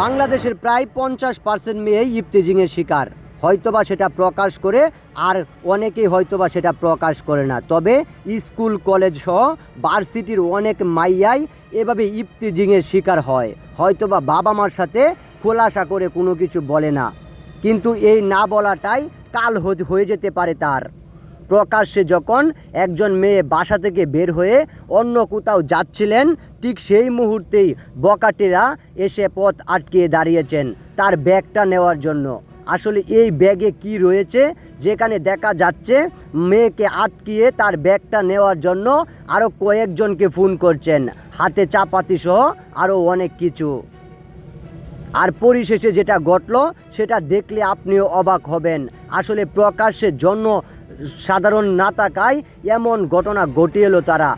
বাংলাদেশের প্রায় পঞ্চাশ পার্সেন্ট মেয়ে ইফতেজিংয়ের শিকার। হয়তোবা সেটা প্রকাশ করে, আর অনেকেই হয়তোবা সেটা প্রকাশ করে না। তবে স্কুল, কলেজ সহ ভার্সিটির অনেক মাইয়াই এভাবে ইফতেজিংয়ের শিকার হয়। হয়তোবা বাবা মার সাথে খোলাসা করে কোনো কিছু বলে না। কিন্তু এই না বলাটাই কাল হয়ে যেতে পারে তার। প্রকাশ্যে যখন একজন মেয়ে বাসা থেকে বের হয়ে অন্য কোথাও যাচ্ছিলেন, ঠিক সেই মুহূর্তেই বকাটেরা এসে পথ আটকিয়ে দাঁড়িয়েছেন তার ব্যাগটা নেওয়ার জন্য। আসলে এই ব্যাগে কি রয়েছে, যেখানে দেখা যাচ্ছে মেয়েকে আটকিয়ে তার ব্যাগটা নেওয়ার জন্য আরও কয়েকজনকে ফোন করছেন, হাতে চাপাতি সহ আরও অনেক কিছু। আর পরিশেষে যেটা ঘটলো, সেটা দেখলে আপনিও অবাক হবেন। আসলে প্রকাশ্যের জন্য সাধারণ না থাকায় এমন ঘটনা ঘটিয়ে এলো তারা।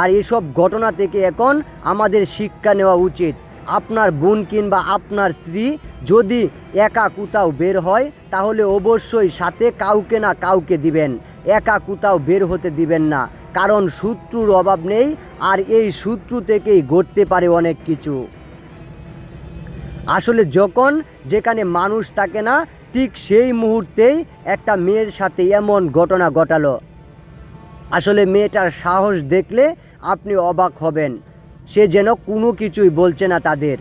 আর এসব ঘটনা থেকে এখন আমাদের শিক্ষা নেওয়া উচিত। আপনার বোন কিংবা আপনার স্ত্রী যদি একা কোথাও বের হয়, তাহলে অবশ্যই সাথে কাউকে না কাউকে দিবেন। একা কোথাও বের হতে দিবেন না। কারণ শত্রুর অভাব নেই, আর এই শত্রু থেকেই ঘটতে পারে অনেক কিছু। আসলে যখন যেখানে মানুষ থাকে না ঠিক সেই মুহূর্তেই একটা মেয়ের সাথে এমন ঘটনা ঘটালো। আসলে মেয়েটার সাহস দেখলে আপনি অবাক হবেন। সে যেন কোনো কিছুই বলছে না তাদের।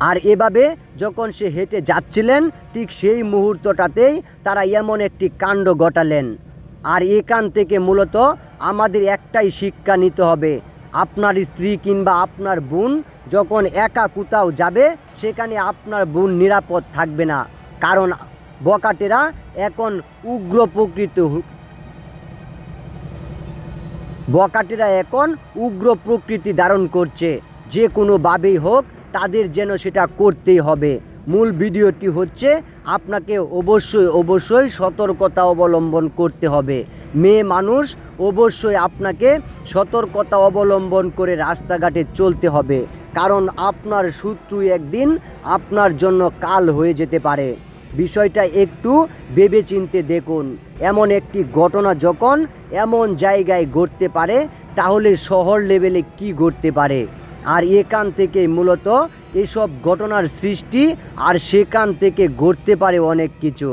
আর এভাবে যখন সে হেঁটে যাচ্ছিলেন, ঠিক সেই মুহূর্তটাতেই তারা এমন একটি কাণ্ড ঘটালেন। আর এখান থেকে মূলত আমাদের একটাই শিক্ষা নিতে হবে। আপনার স্ত্রী কিংবা আপনার বোন যখন একা কোথাও যাবে, সেখানে আপনার বোন নিরাপদ থাকবে না। কারণ বকাটেরা এখন উগ্র প্রকৃতি বকাটেরা এখন উগ্র প্রকৃতি ধারণ করছে। যে কোনোভাবেই হোক, তাদের যেন সেটা করতেই হবে। মূল ভিডিওটি হচ্ছে, আপনাকে অবশ্যই অবশ্যই সতর্কতা অবলম্বন করতে হবে। মেয়ে মানুষ, অবশ্যই আপনাকে সতর্কতা অবলম্বন করে রাস্তাঘাটে চলতে হবে। কারণ আপনার শত্রু একদিন আপনার জন্য কাল হয়ে যেতে পারে। বিষয়টা একটু ভেবেচিন্তে দেখুন। এমন একটি ঘটনা যখন এমন জায়গায় ঘটতে পারে, তাহলে শহর লেভেলে কি ঘটতে পারে? আর এখান থেকে মূলত এসব ঘটনার সৃষ্টি আর সেখান থেকে ঘটতে পারে অনেক কিছু।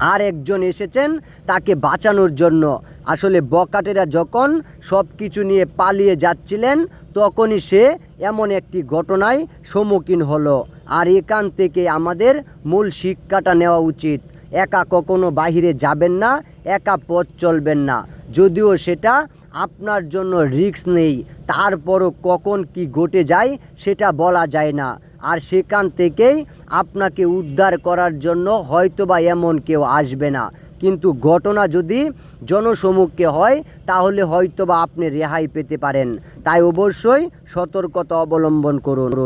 আর একজন এসেছেন তাকে বাঁচানোর জন্য। আসলে বকাটেরা যখন সব কিছু নিয়ে পালিয়ে যাচ্ছিলেন, তখনই সে এমন একটি ঘটনায় সম্মুখীন হলো। আর এখান থেকে আমাদের মূল শিক্ষাটা নেওয়া উচিত। একা কখনো বাহিরে যাবেন না, একা পথ চলবেন না। যদিও সেটা আপনার জন্য রিস্ক নেই, তারপরও কখন কি ঘটে যায় সেটা বলা যায় না। আর সেখান থেকেই আপনাকে উদ্ধার করার জন্য হয়তো বা এমন কেউ আসবে না। কিন্তু ঘটনা যদি জনসমুখে হয়, তাহলে হয়তোবা আপনি রেহাই পেতে পারেন। তাই অবশ্যই সতর্কতা অবলম্বন করুন।